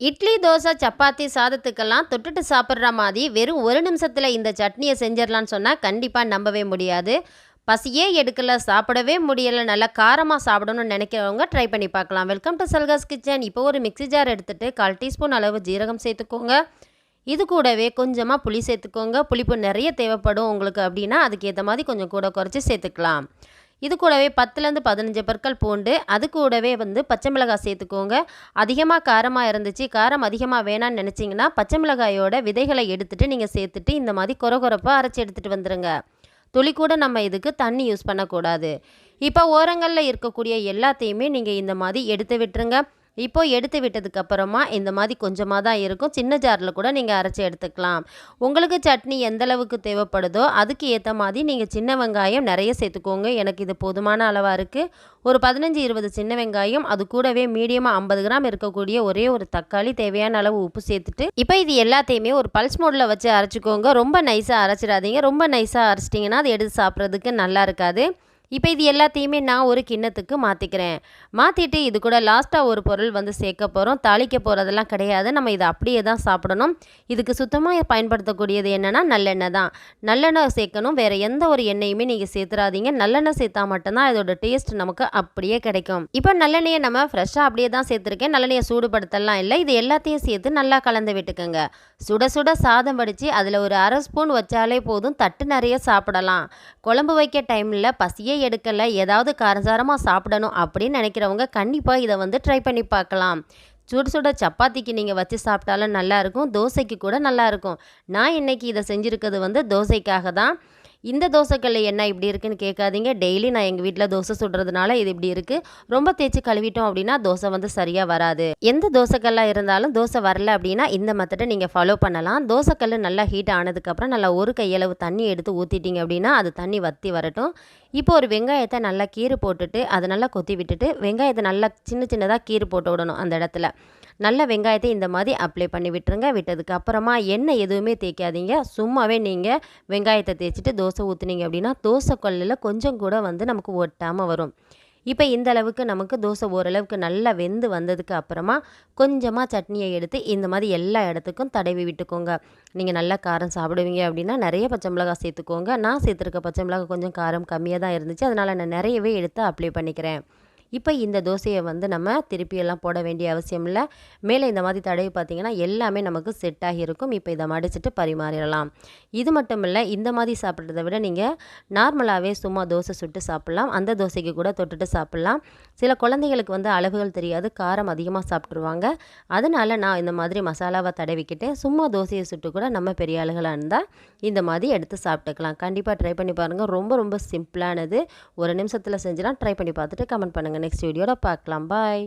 இட்லி தோசை சப்பாத்தி சாதத்துக்கெல்லாம் தொட்டுட்டு சாப்பிட்ற மாதிரி வெறும் ஒரு நிமிஷத்தில் இந்த சட்னியை செஞ்சிடலான்னு சொன்னால் கண்டிப்பாக நம்பவே முடியாது. பசியே எடுக்கல சாப்பிடவே முடியலை நல்லா காரமாக சாப்பிடணும்னு நினைக்கிறவங்க ட்ரை பண்ணி பார்க்கலாம். வெல்கம் டு சல்காஸ் கிச்சன் இப்போ ஒரு மிக்ஸி ஜார் எடுத்துகிட்டு கால் டீஸ்பூன் அளவு ஜீரகம் சேர்த்துக்கோங்க. இது கூடவே கொஞ்சமாக புளி சேர்த்துக்கோங்க. புளிப்பு நிறைய தேவைப்படும் உங்களுக்கு அப்படின்னா அதுக்கேற்ற மாதிரி கொஞ்சம் கூட குறைச்சி சேர்த்துக்கலாம். இது கூடவே பத்துலேருந்து பதினஞ்சு பற்கள் பூண்டு அது கூடவே வந்து பச்சை மிளகாய் சேர்த்துக்கோங்க. அதிகமாக காரமாக இருந்துச்சு காரம் அதிகமாக வேணான்னு நினச்சிங்கன்னா பச்சை மிளகாயோட விதைகளை எடுத்துகிட்டு நீங்கள் சேர்த்துட்டு இந்த மாதிரி கொர கொரப்பாக அரைச்சி எடுத்துகிட்டு வந்துடுங்க துளி கூட நம்ம இதுக்கு தண்ணி யூஸ் பண்ணக்கூடாது. இப்போ ஓரங்களில் இருக்கக்கூடிய எல்லாத்தையுமே நீங்கள் இந்த மாதிரி எடுத்து விட்டுருங்க. இப்போ எடுத்து விட்டதுக்கு அப்புறமா இந்த மாதிரி கொஞ்சமாக தான் இருக்கும். சின்ன ஜாரில் கூட நீங்கள் அரைச்சி எடுத்துக்கலாம். உங்களுக்கு சட்னி எந்த அளவுக்கு தேவைப்படுதோ அதுக்கு ஏற்ற மாதிரி நீங்கள் சின்ன வெங்காயம் நிறைய சேர்த்துக்கோங்க. எனக்கு இது போதுமான அளவாக இருக்குது ஒரு பதினஞ்சு இருபது சின்ன வெங்காயம் அது கூடவே மீடியமாக ஐம்பது கிராம் இருக்கக்கூடிய ஒரே ஒரு தக்காளி தேவையான அளவு உப்பு சேர்த்துட்டு இப்போ இது எல்லாத்தையுமே ஒரு பல்ஸ் மோடில் வச்சு அரைச்சிக்கோங்க. ரொம்ப நைஸாக அரைச்சிடாதீங்க. ரொம்ப நைஸாக அரைச்சிட்டிங்கன்னா அது எடுத்து சாப்பிட்றதுக்கு நல்லா இருக்காது. இப்போ இது எல்லாத்தையுமே நான் ஒரு கிண்ணத்துக்கு மாற்றிக்கிறேன் மாற்றிட்டு இது கூட லாஸ்ட்டாக ஒரு பொருள் வந்து சேர்க்க போகிறோம் தாளிக்க போகிறதெல்லாம் கிடையாது. நம்ம இதை அப்படியே தான் சாப்பிடணும். இதுக்கு சுத்தமாக பயன்படுத்தக்கூடியது என்னென்னா நல்லெண்ணெய் தான். நல்லெண்ணெய் சேர்க்கணும். வேறு எந்த ஒரு எண்ணெயுமே நீங்கள் சேர்த்துறாதீங்க. நல்லெண்ணெய் சேர்த்தா மட்டும்தான் இதோட டேஸ்ட் நமக்கு அப்படியே கிடைக்கும். இப்போ நல்லெண்ணெயை நம்ம ஃப்ரெஷ்ஷாக அப்படியே தான் சேர்த்துருக்கேன். நல்லெண்ணெயை சூடுபடுத்தலாம் இல்லை. இது எல்லாத்தையும் சேர்த்து நல்லா கலந்து விட்டுக்கோங்க. சுட சுட சாதம் வடித்து அதில் ஒரு அரை ஸ்பூன் வச்சாலே போதும். தட்டு நிறைய சாப்பிடலாம். குழம்பு வைக்க டைமில் பசியே எடுக்கலை ஏதாவது காரசாரமாக சாப்பிடணும் அப்படின்னு நினைக்கிறவங்க கண்டிப்பாக இதை வந்து ட்ரை பண்ணி பார்க்கலாம். சுட சுட சப்பாத்திக்கு நீங்கள் வச்சு சாப்பிட்டாலும் நல்லாயிருக்கும் தோசைக்கு கூட நல்லாயிருக்கும் நான் இன்றைக்கி இதை செஞ்சுருக்கிறது வந்து தோசைக்காக தான். இந்த தோசைக்கல்ல என்ன இப்படி இருக்குன்னு கேட்காதீங்க. டெய்லி நான் எங்கள் வீட்டில் தோசை சுடுறதுனால இது இப்படி இருக்குது ரொம்ப தேய்ச்சி கழுவிட்டோம் அப்படின்னா தோசை வந்து சரியாக வராது. எந்த தோசைக்கல்லாக இருந்தாலும் தோசை வரல அப்படின்னா இந்த மெத்தடை நீங்கள் ஃபாலோ பண்ணலாம். தோசைக்கல் நல்லா ஹீட் ஆனதுக்கப்புறம் நல்லா ஒரு கையளவு தண்ணி எடுத்து ஊற்றிட்டீங்க அப்படின்னா அது தண்ணி வற்றி வரட்டும். இப்போ ஒரு வெங்காயத்தை நல்லா கீறு போட்டுட்டு அதை நல்லா கொத்தி விட்டுட்டு வெங்காயத்தை நல்லா சின்ன சின்னதாக கீறு போட்டு விடணும் அந்த இடத்துல. நல்ல வெங்காயத்தை இந்த மாதிரி அப்ளை பண்ணி விட்டுருங்க. விட்டதுக்கு அப்புறமா எண்ணெய் எதுவுமே தேய்க்காதீங்க. சும்மாவே நீங்கள் வெங்காயத்தை தேய்ச்சிட்டு தோசை ஊற்றுனீங்க அப்படின்னா தோசை கல்லில் கொஞ்சம் கூட வந்து நமக்கு ஒட்டாமல் வரும். இப்போ இந்த அளவுக்கு நமக்கு தோசை ஓரளவுக்கு நல்லா வெந்து வந்ததுக்கு அப்புறமா கொஞ்சமாக சட்னியை எடுத்து இந்த மாதிரி எல்லா இடத்துக்கும் தடவி விட்டுக்கோங்க. நீங்கள் நல்லா காரம் சாப்பிடுவீங்க அப்படின்னா நிறைய பச்சை மிளகாய் சேர்த்துக்கோங்க. நான் சேர்த்துருக்க பச்சை மிளகாய் கொஞ்சம் காரம் கம்மியாக தான் இருந்துச்சு. அதனால் நான் நிறையவே எடுத்து அப்ளை பண்ணிக்கிறேன். இப்போ இந்த தோசையை வந்து நம்ம திருப்பியெல்லாம் போட வேண்டிய அவசியம் இல்லை. மேலே இந்த மாதிரி தடவி பார்த்திங்கன்னா எல்லாமே நமக்கு செட் ஆகியிருக்கும் இப்போ இதை மடிச்சுட்டு பரிமாறிடலாம். இது மட்டும் இல்லை இந்த மாதிரி சாப்பிட்றத விட நீங்கள் நார்மலாகவே சும்மா தோசை சுட்டு சாப்பிட்லாம். அந்த தோசைக்கு கூட தொட்டுட்டு சாப்பிட்லாம். சில குழந்தைகளுக்கு வந்து அளவுகள் தெரியாது. காரம் அதிகமாக சாப்பிட்ருவாங்க அதனால் நான் இந்த மாதிரி மசாலாவை தடவிக்கிட்டு சும்மா தோசையை சுட்டு கூட நம்ம பெரிய ஆளுகளாக இருந்தால் இந்த மாதிரி எடுத்து சாப்பிட்டுக்கலாம். கண்டிப்பாக ட்ரை பண்ணி பாருங்கள் ரொம்ப ரொம்ப சிம்பிளானது. ஒரு நிமிஷத்தில் செஞ்சுலாம் ட்ரை பண்ணி பார்த்துட்டு கமெண்ட் பண்ணுங்கள் நெக்ஸ்ட் வீடியோட பார்க்கலாம் பாய்